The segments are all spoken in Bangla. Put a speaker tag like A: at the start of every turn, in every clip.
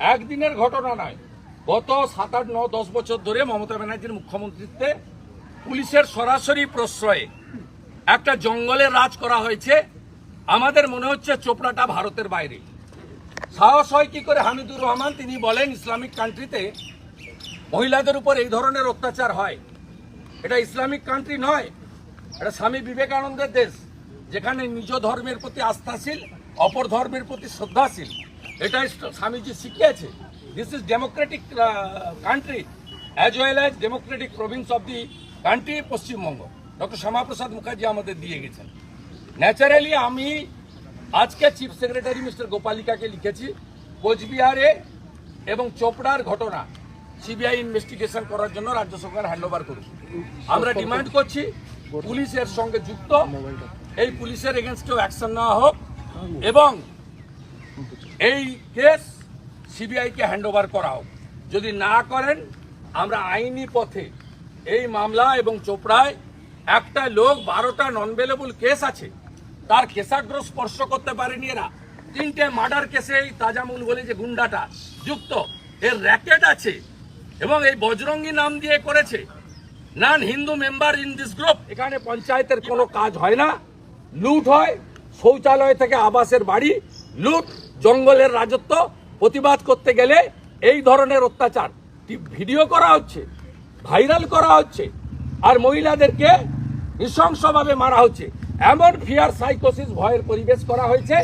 A: একদিনের ঘটনা নয় গত সাত আট ন, দশ বছর ধরে মমতা ব্যানার্জির মুখ্যমন্ত্রীত্বে পুলিশের সরাসরি প্রশ্রয়ে একটা জঙ্গলে রাজ করা হয়েছে। আমাদের মনে হচ্ছে চোপড়াটা ভারতের বাইরে। সাহস হয় কি করে হামিদুর রহমান? তিনি বলেন, ইসলামিক কান্ট্রিতে মহিলাদের উপর এই ধরনের অত্যাচার হয়। এটা ইসলামিক কান্ট্রি নয়, এটা স্বামী বিবেকানন্দের দেশ, যেখানে নিজ ধর্মের প্রতি আস্থাশীল, অপর ধর্মের প্রতি শ্রদ্ধাশীল। এটাই স্বামীজি শিখিয়েছে। This is democratic country as well as democratic province of the country Paschimbanga. Doctor Shyamaprasad Mukherjee আমাদের দিয়ে গেছেন। ন্যাচারালি আমি আজকে চিফ সেক্রেটারি মিস্টার গোপালিকাকে লিখেছি, কোচবিহারে এবং চোপড়ার ঘটনা সিবিআই ইনভেস্টিগেশন করার জন্য রাজ্য সরকার হ্যান্ড ওভার করুন আমরা ডিমান্ড করছি পুলিশের সঙ্গে যুক্ত। এই পুলিশের এগেনস্টেও অ্যাকশন নেওয়া হোক এবং এই কেস সিবিআইকে হ্যান্ড ওভার করা হোক যদি না করেন, আমরা আইনি পথে এই মামলা এবং চোপড়ায় একটা লোক বারোটা নন বেলেবল কেস আছে, তার কেশাগ্র স্পর্শ করতে পারেনি এরা। তিনটে মার্ডার কেসে এই তাজামুল বলে যে গুন্ডাটা যুক্ত। এর র্যাকেট আছে এবং এই বজরঙ্গি নাম দিয়ে করেছে। None Hindu member in this group এখানে পঞ্চায়েতের কোনো কাজ হয় না। লুট হয়, শৌচালয় থেকে আবাসের বাড়ি লুট, জঙ্গলের রাজত্ব, প্রতিবাদ করতে গেলে এই ধরনের অত্যাচার ভিডিও করা হচ্ছে, ভাইরাল করা হচ্ছে, আর মহিলাদেরকে নৃশংসভাবে মারা হচ্ছে। এমন ফিয়ার সাইকোসিস ভয়ের পরিবেশ করা হয়েছে,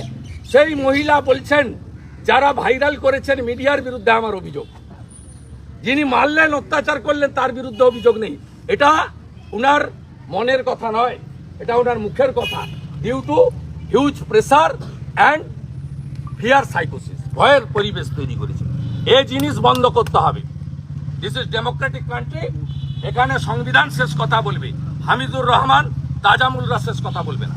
A: সেই মহিলা বলছেন, যারা ভাইরাল করেছেন মিডিয়ার বিরুদ্ধে আমার অভিযোগ। যিনি মারলেন, অত্যাচার করলেন, তার বিরুদ্ধে অভিযোগ নেই। এটা উনার মনের কথা নয়, এটা ওনার মুখের কথা। Due to huge pressure and fear সাইকোসিস, ভয়ের পরিবেশ তৈরি করেছে। এই জিনিস বন্ধ করতে হবে। দিস ইজ ডেমোক্রেটিক কান্ট্রি এখানে সংবিধান শেষ কথা বলবে। হামিদুর রহমান, তাজামুলরা শেষ কথা বলবে না।